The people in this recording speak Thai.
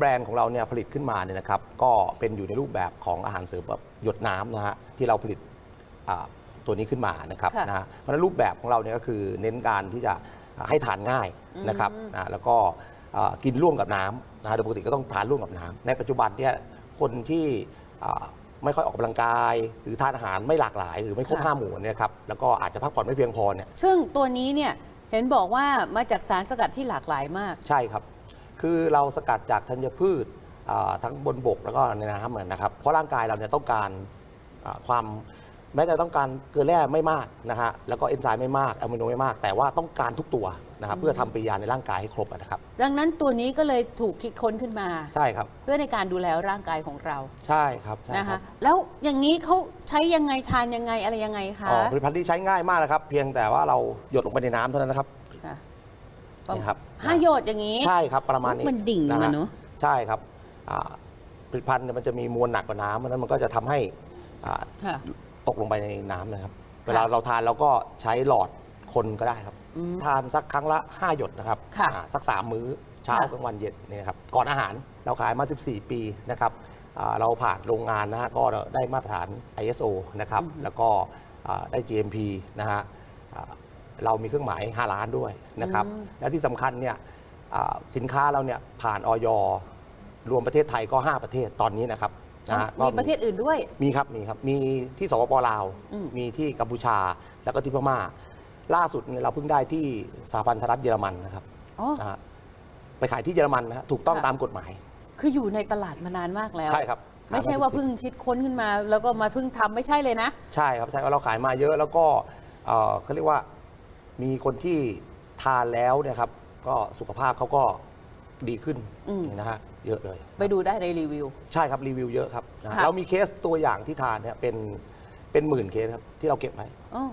แบรนด์ของเราเนี่ยผลิตขึ้นมาเนี่ยนะครับก็เป็นอยู่ในรูปแบบของอาหารเสริมแบบหยดน้ำนะฮะที่เราผลิตอ่าตัวนี้ขึ้นมานะครับค่ะนะฮะเพราะฉะนั้นรูปแบบของเราเนี่ยก็คือเน้นการที่จะอ่าให้ทานง่ายนะครับนะแล้วก็อ่ากินร่วมกับน้ำนะฮะโดยปกติก็ต้องทานร่วมกับน้ำในปัจจุบันเนี่ยคนที่อ่าไม่ค่อยออกกำลังกาย หรือทานอาหารไม่หลากหลาย หรือไม่ครบค่ะ ห้าหมู่เนี่ยครับแล้วก็อาจจะพักผ่อนไม่เพียงพอเนี่ยซึ่งตัวนี้เนี่ยเห็นบอกว่ามาจากสารสกัดที่หลากหลายมาก ใช่ครับ คือเราสกัดจากธัญพืชอ่าทั้งบนบกแล้วก็ในน้ำนะครับ เพราะร่างกายเราเนี่ยต้องการอ่าความแม้จะต้องการเกลือแร่ไม่มากนะฮะแล้วก็เอนไซม์ไม่มากอะมิโนไม่มาก แต่ว่าต้องการทุกตัวนะครับเพื่อทำปฏิกิริยาในร่างกายให้ครบอะนะครับ ดังนั้นตัวนี้ก็เลยถูกคิดค้นขึ้นมาใช่ครับ เพื่อในการดูแลร่างกายของเรา ใช่ครับใช่นะครัคะบแล้วอย่างนี้เขาใช้ยังไงทานยังไงอะไรยังไงคะอ๋อผลิตภัณฑ์ที่ใช้ง่ายมากนะครับ เพียงแต่ว่าเราหยดลงไปในน้ำเท่านั้นนะครับ ค่ะนี่ครับห้าหยดอย่างนี้ ใช่ครับประมาณนี้มันดิ่งฮมาเนอะ ใช่ครับอ่าผลิตภัณฑ์เนี่ยมันจะมีมวลหนักกว่าน้ำเพราะฉะนั้นมันก็จะทำให้อ่าค่ะ ตกลงไปในน้ำนะครับค่ะเวลาเราทานเราก็ใช้หลอดคนก็ได้ครับ อืมทานสักครั้งละ 5 หยดนะครับค่ะอ่าสัก 3 มื้อเช้าค่ะ กลางวันเย็นนี่นะครับก่อนอาหารเราขายมา 14 ปีนะครับอ่าเราผ่านโรงงานนะฮะก็ได้มาตรฐาน ISO นะครับแล้วก็อ่าได้ GMP นะฮะอ่า เรามีเครื่องหมาย5ล้านด้วยนะครับและที่สำคัญเนี่ยอ่าสินค้าเราเนี่ยผ่านออยรวมประเทศไทยก็ 5 ประเทศตอนนี้นะครับนะฮะก็มีประเทศอื่นด้วย มีครับมีครับมีที่สปปลาว อืม มีที่กัมพูชาแล้วก็ที่พม่า ล่าสุดเนี่ยเราเพิ่งได้ที่สหพันธรัฐเยอรมันนะครับอ๋อ นะฮะไปขายที่เยอรมันนะฮะถูกต้องค่ะ ตามกฎหมาย คืออยู่ในตลาดมานานมากแล้วใช่ครับไม่ใช่ว่าเพิ่งคิดค้นขึ้นมา แล้วก็มาเพิ่งทำไม่ใช่เลยนะ ใช่ครับใช่ว่าเราขายมาเยอะแล้วก็เอ่อเขาเรียกว่า มีคนที่ทานแล้วเนี่ยครับ ก็สุขภาพเขาก็ดีขึ้นอืม นะฮะเยอะเลย ไปดูได้ในรีวิว ใช่ครับ รีวิวเยอะครับนะฮะค่ะ เรามีเคสตัวอย่างที่ทานเนี่ยเป็นเป็นหมื่นเคสครับ ที่เราเก็บไว้อ๋อ